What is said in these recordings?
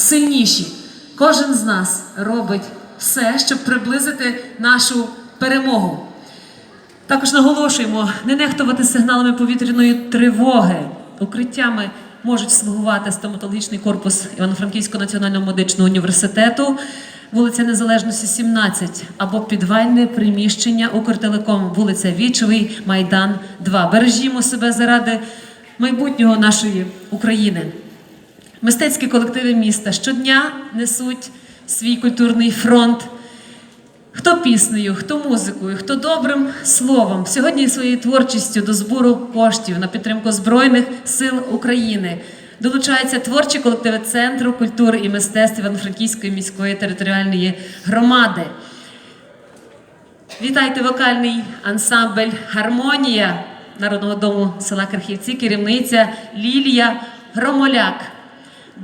сильніші. Кожен з нас робить все, щоб приблизити нашу перемогу. Також наголошуємо не нехтувати сигналами повітряної тривоги. Укриттями можуть слугувати стоматологічний корпус Івано-Франківського національного медичного університету, вулиця Незалежності, 17, або підвальне приміщення Укртелеком, вулиця Вічовий, Майдан 2. Бережімо себе заради майбутнього нашої України. Мистецькі колективи міста щодня несуть свій культурний фронт. Хто піснею, хто музикою, хто добрим словом, сьогодні своєю творчістю до збору коштів на підтримку Збройних сил України долучаються творчі колективи Центру культури і мистецтв Івано-Франківської міської територіальної громади. Вітайте вокальний ансамбль Гармонія Народного дому села Крахівці, керівниця Лілія Громоляк.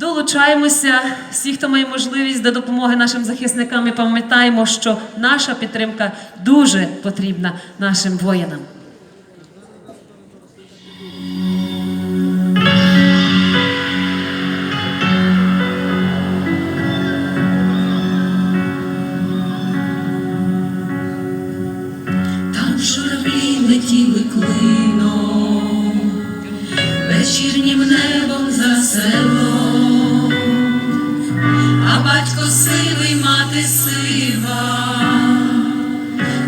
Долучаємося всі, хто має можливість до допомоги нашим захисникам, і пам'ятаємо, що наша підтримка дуже потрібна нашим воїнам. Там журавлі летіли клином, вечірнім небом за селом, а батько сивий, мати сива,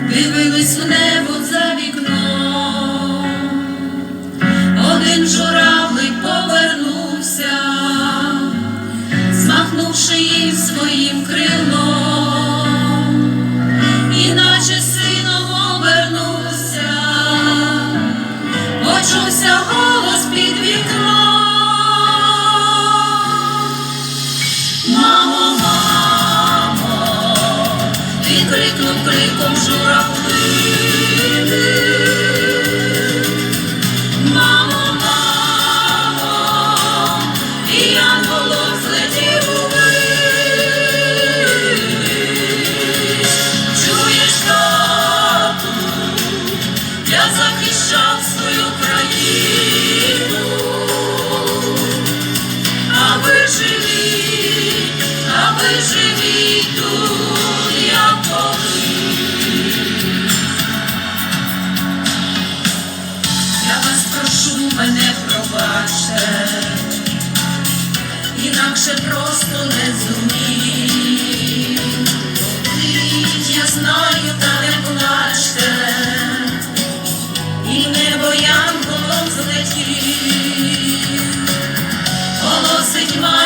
дивились в небо за вікном, один журавлик повернувся, змахнувши їм своїм крилом. Іначе сином обернувся, почувся крикнув криком журавлини.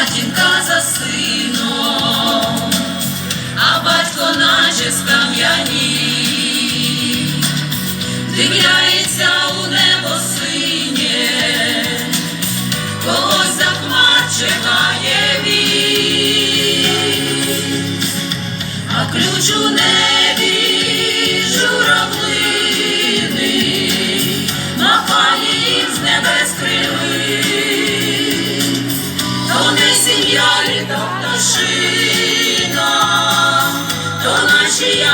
Матінка за сином, а батько наче скам'янів, дивляється у небо синє, когось за хмар чекає він. А ключ у небі літо пташина, то наші